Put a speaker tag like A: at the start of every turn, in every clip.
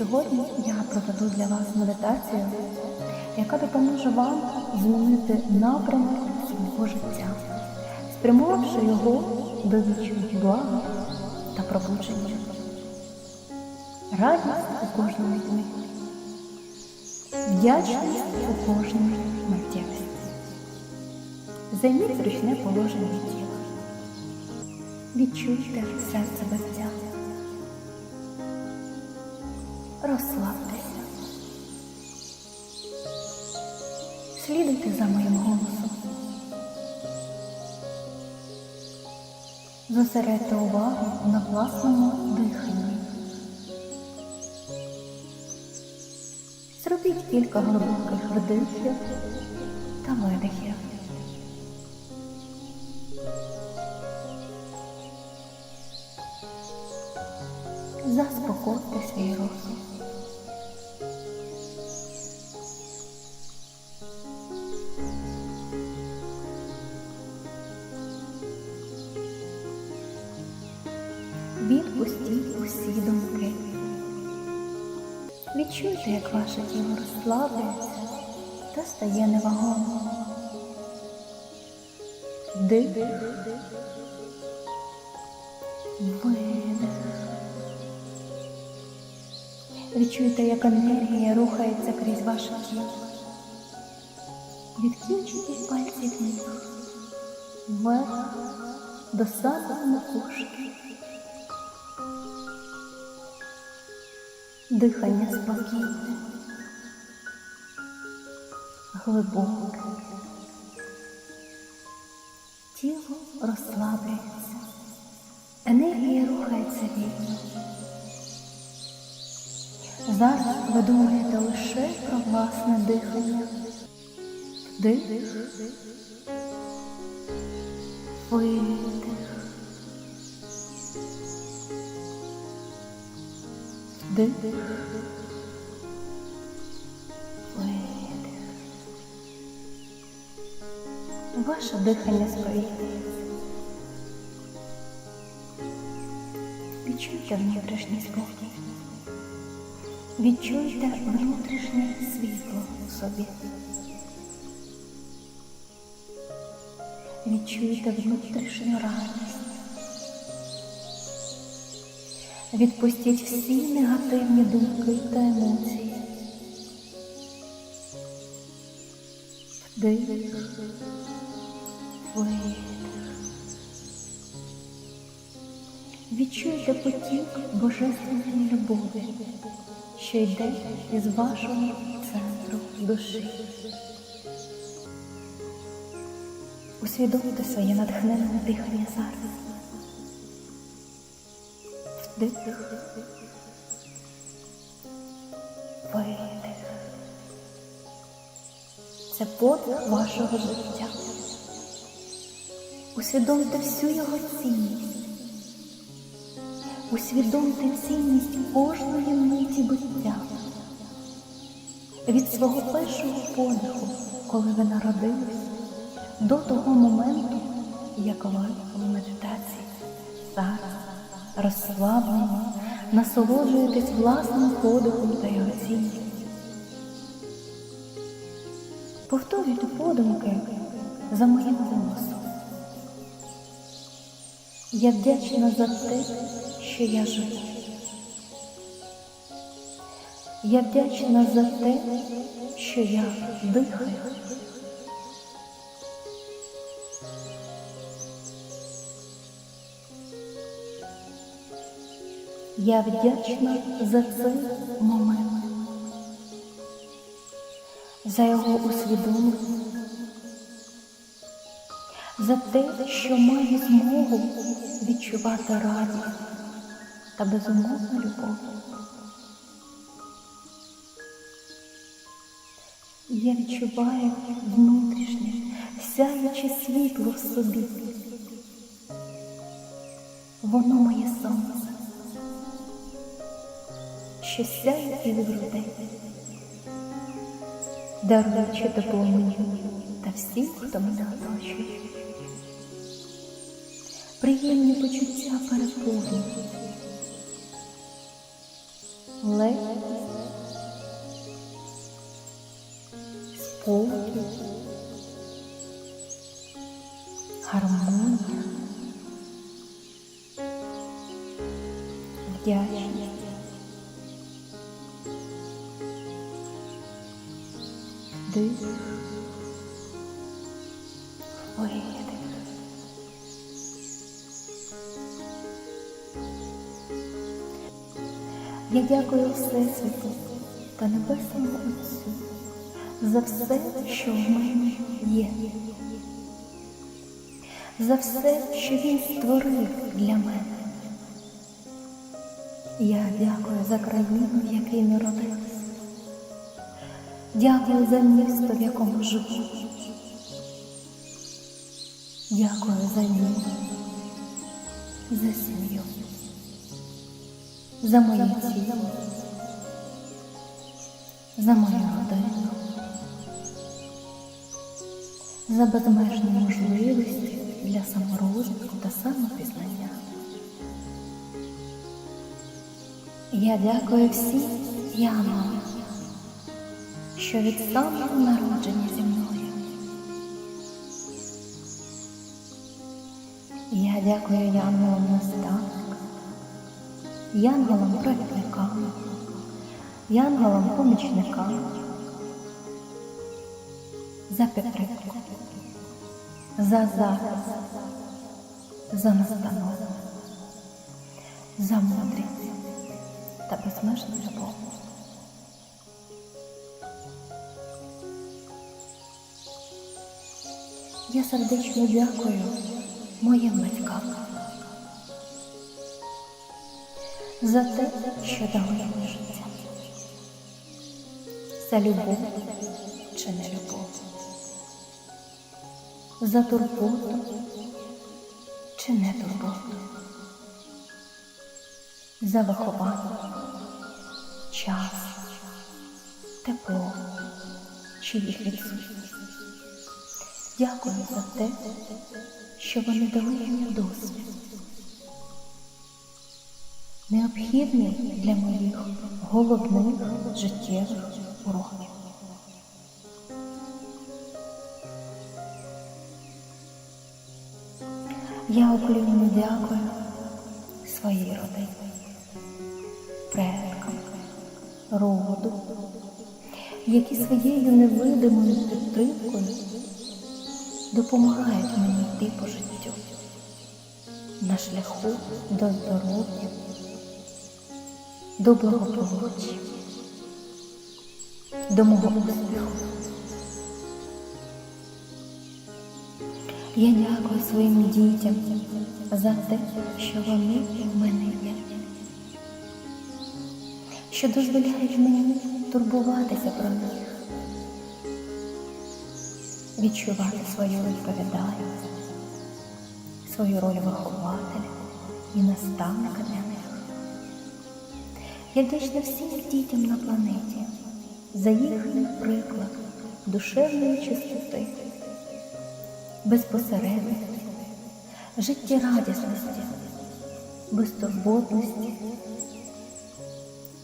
A: Сьогодні я проведу для вас медитацію, яка допоможе вам змінити напрямок свого життя, спрямувавши його до відчуття блага та пробудження. Радість у кожному дні, вдячність у кожній миттєвості. Займіть зручне положення тіла. Відчуйте серце Розслабтеся. Слідуйте за моїм голосом. Зосередьте увагу на власному диханні. Зробіть кілька глибоких вдихів та видихів. Заспокойте свій розум. Відпустіть усі думки. Відчуйте, як ваше тіло розслаблюється та стає невагомим. Вдих. Видих. Відчуйте, як енергія рухається крізь ваше тіло. Від кінчиків пальців ніг вверх до самої макушки. Дихання спокійне, глибоке. Тіло розслаблюється, енергія рухається вільно. Зараз ви думаєте лише про власне дихання. Вдих, видих. Вдих, видих. Ваше дихання сповільнюється. Відчуйте внутрішній спокій. Відчуйте внутрішнє світло в собі. Відчуйте внутрішню радість. Відпустіть всі негативні думки та емоції. Вдих, видих. Відчуйте потік божественної любові, що йде із вашого центру душі. Усвідомте своє натхненне дихання зараз. Вдих. Видих. Це подвиг вашого життя. Усвідомте всю його цінність. Усвідомте цінність кожної миті буття. Від свого першого подиху, коли ви народились, до того моменту, як ви в медитації зараз розслаблені, насолоджуєтесь власним подихом та його цінністю. Повторюйте подумки за моїм голосом. Я вдячна за те, що я живу. Я вдячна за те, що я дихаю. Я вдячна за цей момент, за його усвідомлення, за те, що маю змогу відчувати радість та безумовну любов. Я відчуваю внутрішнє, сяюче світло в собі. Воно моє сонце, що сяє із грудей, даруючи тепло мені та всім, хто мене оточує приємні почуття переповнюють. Легкість, спокій, гармонія, вдячність. Я дякую Всесвіту та Небесному Отцю за все, що в мене є, за все, що Він створив для мене. Я дякую за країну, в якій народилась. Дякую за місто, в якому живу. Дякую за війну, за сім'ю, за моє тіло, за мою родину, за безмежні можливості для саморозвитку та самопізнання. Я дякую всім янголам, що від самого народження зі мною. Я дякую наставникам, янголам провідникам, янголам помічникам за підтримку, за захист, за настанову, за мудрість. Та безмежну любов. Я сердечно дякую моїм батькам за те, що дали життя, за любов чи не любов, за турботу чи не турботу, за виховання, час, тепло чи їх відсутність. Дякую за те, що вони дали мені досвід, необхідний для моїх головних життєвих уроків. Я оклювно дякую своїй родині, предкам, роду, які своєю невидимою підтримкою допомагають мені йти по життю на шляху до здоров'я, до благополуччя, до мого успіху. Я дякую своїм дітям за те, що вони в мене є, що дозволяють мені турбуватися про них відчувати свою відповідальність, свою роль вихователя і наставника для них. Я вдячна всім дітям на планеті за їхній приклад душевної чистоти, безпосередності, життєрадісності, безтурботності,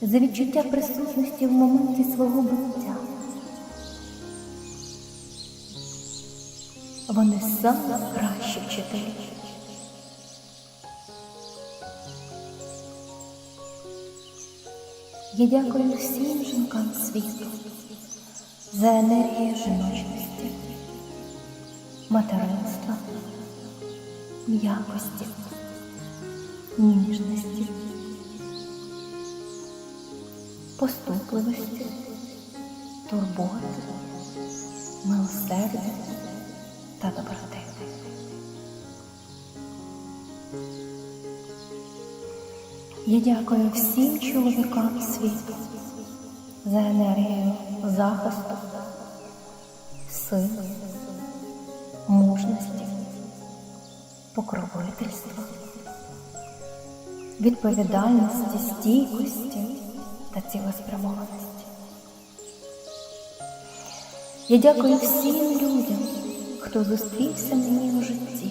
A: за відчуття присутності в моменті свого буття. Вони самі кращі вчителі. Я дякую всім жінкам світу за енергію жіночності, материнства, м'якості, ніжності, поступливості, турботи, милосердя та доброти. Я дякую всім чоловікам світу за енергію захисту, сили, мужності, покровительства, відповідальності, стійкості та цілеспрямованості. Я дякую всім людям, хто зустрівся мені у житті,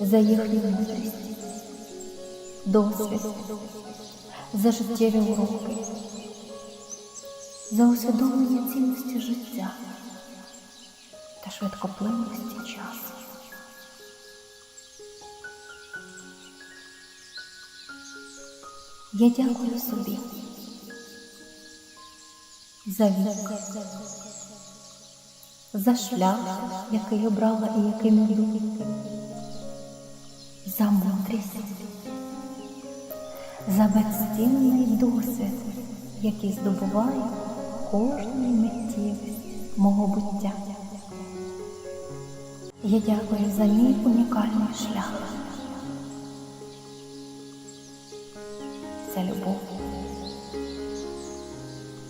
A: за їхню мудрість, досвід, за життєві уроки, за усвідомлення цінності життя та швидкоплинності часу. Я дякую собі за вік, за шлях, який обрала і яким іду, за мудрість, за безцінний досвід, який здобуваю кожної миттєвості мого буття. Я дякую за мій унікальний шлях. Це любов,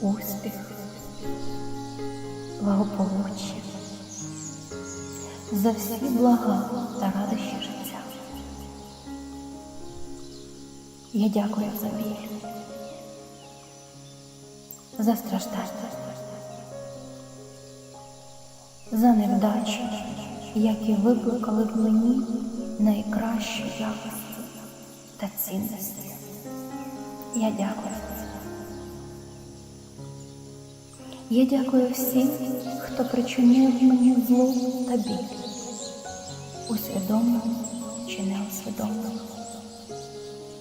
A: успіх, благополуччя, за всі блага та радощі життя. Я дякую за біль, за страждання, за невдачі, які викликали в мені найкращу якості та цінності. Я дякую. Я дякую всім, хто причинив мені зло та біль, усвідомлено чи не усвідомлено.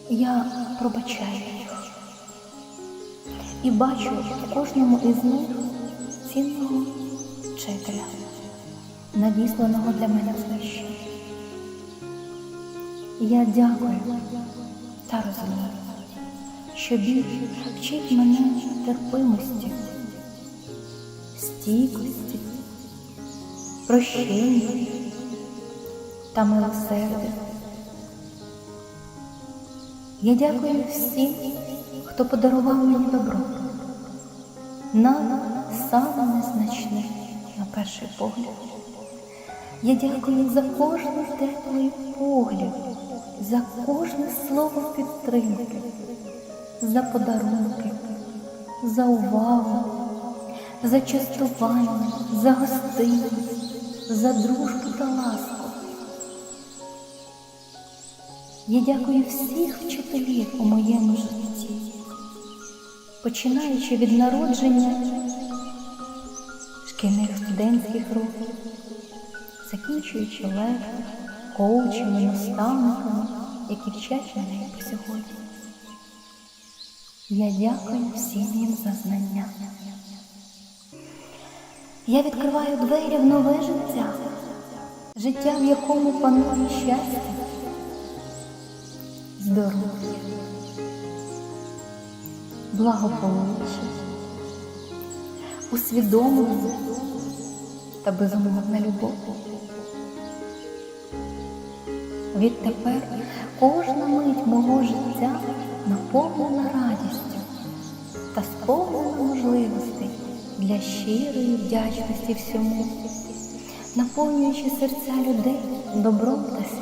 A: Я пробачаю їх і бачу в кожному із них цінного вчителя, надісланого для мене знищення. Я дякую та розумію, що біль вчить мене терпимості, стійкості, прощення та милосердя. Я дякую всім, хто подарував мені добро, навіть саме незначне на перший погляд. Я дякую за кожний теплий погляд, за кожне слово підтримки, за подарунки, за увагу, за частування, за гостинність, за дружбу та ласку. Я дякую всіх вчителів у моєму житті, починаючи від народження шкільних студентських років, закінчуючи лев, коучами, наставниками, які вчать мене по сьогодні. Я дякую всім їм за знання. Я відкриваю двері в нове життя, життя, в якому панує щастя, здоров'я, благополуччя, усвідомлення та безумовна любов. Відтепер кожна мить мого життя наповнена радістю та сповнена можливостей для щирої вдячності всьому, наповнюючи серця людей добром та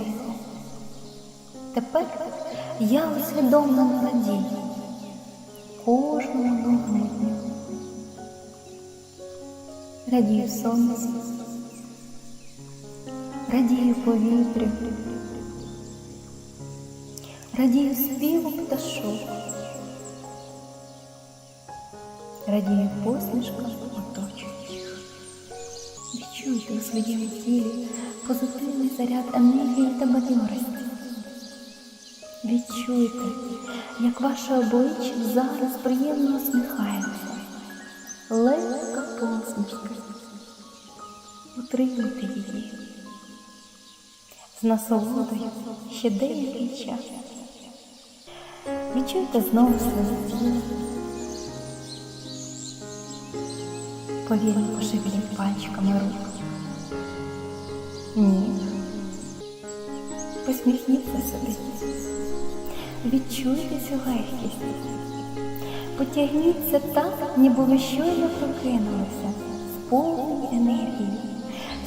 A: я усвідомлено радію кожному новому дню. Радію сонцю, радію повітрю, радію співу пташок, радію посмішкам оточуючих. Відчуйте у своєму тілі позитивний заряд енергії та бадьорості. Відчуйте, як ваше обличчя зараз приємно усміхається. Легка посмішка. Утримуйте її. З насолодою ще деякий час. Відчуйте знову своє тіло. Повільно пошевеліть пальчиками рук. Ні. Посміхніться собі. Відчуйте цю легкість. Потягніться так, ніби ви щойно прокинулися, сповнені енергії,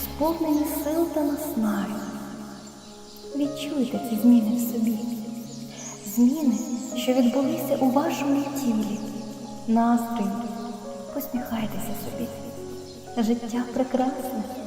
A: сповнені сил та наснаги. Відчуйте ці зміни в собі, зміни, що відбулися у вашому тілі, настрої. Посміхайтеся собі. Життя прекрасне.